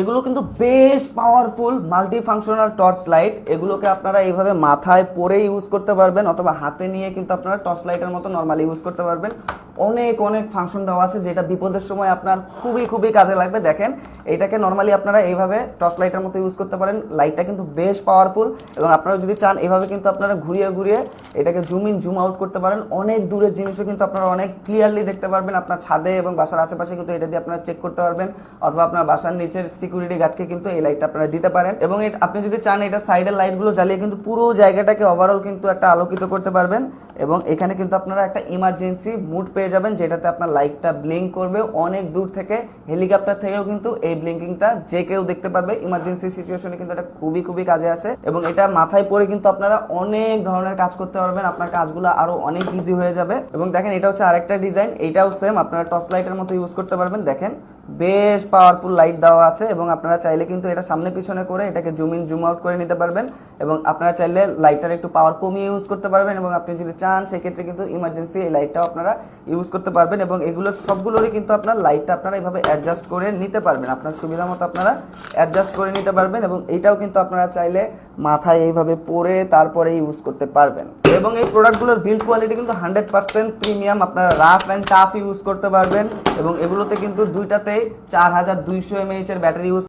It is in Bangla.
এগুলো কিন্তু বেশ powerful multi functional torch light এগুলোকে আপনারা এইভাবে মাথায় পরে ইউজ করতে পারবেন, অথবা হাতে নিয়ে কিন্তু আপনারা টর্চ লাইটের মতো নর্মালি ইউজ করতে পারবেন। অনেক অনেক ফাংশন দেওয়া আছে যেটা বিপদের সময় আপনার খুবই খুবই কাজে লাগবে। দেখেন এটাকে নর্মালি আপনারা এইভাবে টর্চ লাইটের মতো ইউজ করতে পারেন। লাইটটা কিন্তু বেশ পাওয়ারফুল এবং আপনারা যদি চান এভাবে কিন্তু আপনারা ঘুরিয়ে ঘুরিয়ে এটাকে জুম ইন জুম আউট করতে পারেন। অনেক দূরের জিনিসও কিন্তু আপনারা অনেক ক্লিয়ারলি দেখতে পারবেন। আপনার ছাদে এবং বাসার আশেপাশে কিন্তু এটা দিয়ে আপনারা চেক করতে পারবেন অথবা আপনার বাসার নিচের সিকিউরিটি গার্ডকে কিন্তু এই লাইটটা আপনারা দিতে পারেন। এবং আপনি যদি চান, এটা সাইডের লাইটগুলো জ্বালিয়ে কিন্তু পুরো জায়গাটাকে ওভারঅল কিন্তু একটা আলোকিত করতে পারবেন। এবং এখানে কিন্তু আপনারা একটা ইমার্জেন্সি মুড পেয়ে যাবেন, যেটাতে আপনার লাইটটা ব্লিঙ্ক করবে। অনেক দূর থেকে, হেলিকপ্টার থেকেও কিন্তু এই ব্লিঙ্কিংটা যে কেউ দেখতে পারবে। ইমার্জেন্সি সিচুয়েশনে কিন্তু এটা খুবই খুবই কাজে আসে। এবং এটা মাথায় পরে কিন্তু আপনারা অনেক ধরনের কাজ করতে পারবেন। আপনার কাজগুলো আরও অনেক ইজি হয়ে যাবে। এবং দেখেন, এটা হচ্ছে আরেকটা ডিজাইন এটাও সেম আপনারা টর্চ লাইটের মতো ইউজ করতে পারবেন। দেখেন বেশ পাওয়ারফুল লাইট দেওয়া আছে এবং আপনারা চাইলে কিন্তু এটা সামনে পিছনে করে এটাকে জুম ইন জুম আউট করে নিতে পারবেন এবং আপনারা চাইলে লাইটটার একটু পাওয়ার কমিয়ে ইউজ করতে পারবেন এবং আপনি যদি চান, সেক্ষেত্রে কিন্তু ইমার্জেন্সি এই লাইটটাও আপনারা ইউজ করতে পারবেন এবং এগুলোর সবগুলোরই কিন্তু আপনার লাইটটা আপনারা এইভাবে অ্যাডজাস্ট করে নিতে পারবেন। আপনার সুবিধা মতো আপনারা অ্যাডজাস্ট করে নিতে পারবেন এবং এইটাও কিন্তু আপনারা চাইলে মাথায় এইভাবে পরে তারপরে ইউজ করতে পারবেন। এবং এই প্রোডাক্টগুলোর বিল্ড কোয়ালিটি কিন্তু হান্ড্রেড পার্সেন্ট প্রিমিয়াম আপনারা রাফ অ্যান্ড টাফ ইউজ করতে পারবেন এবং এগুলোতে কিন্তু দুইটাতেই চার হাজার দুইশো এমএইচ এর ব্যাটারি ইউজ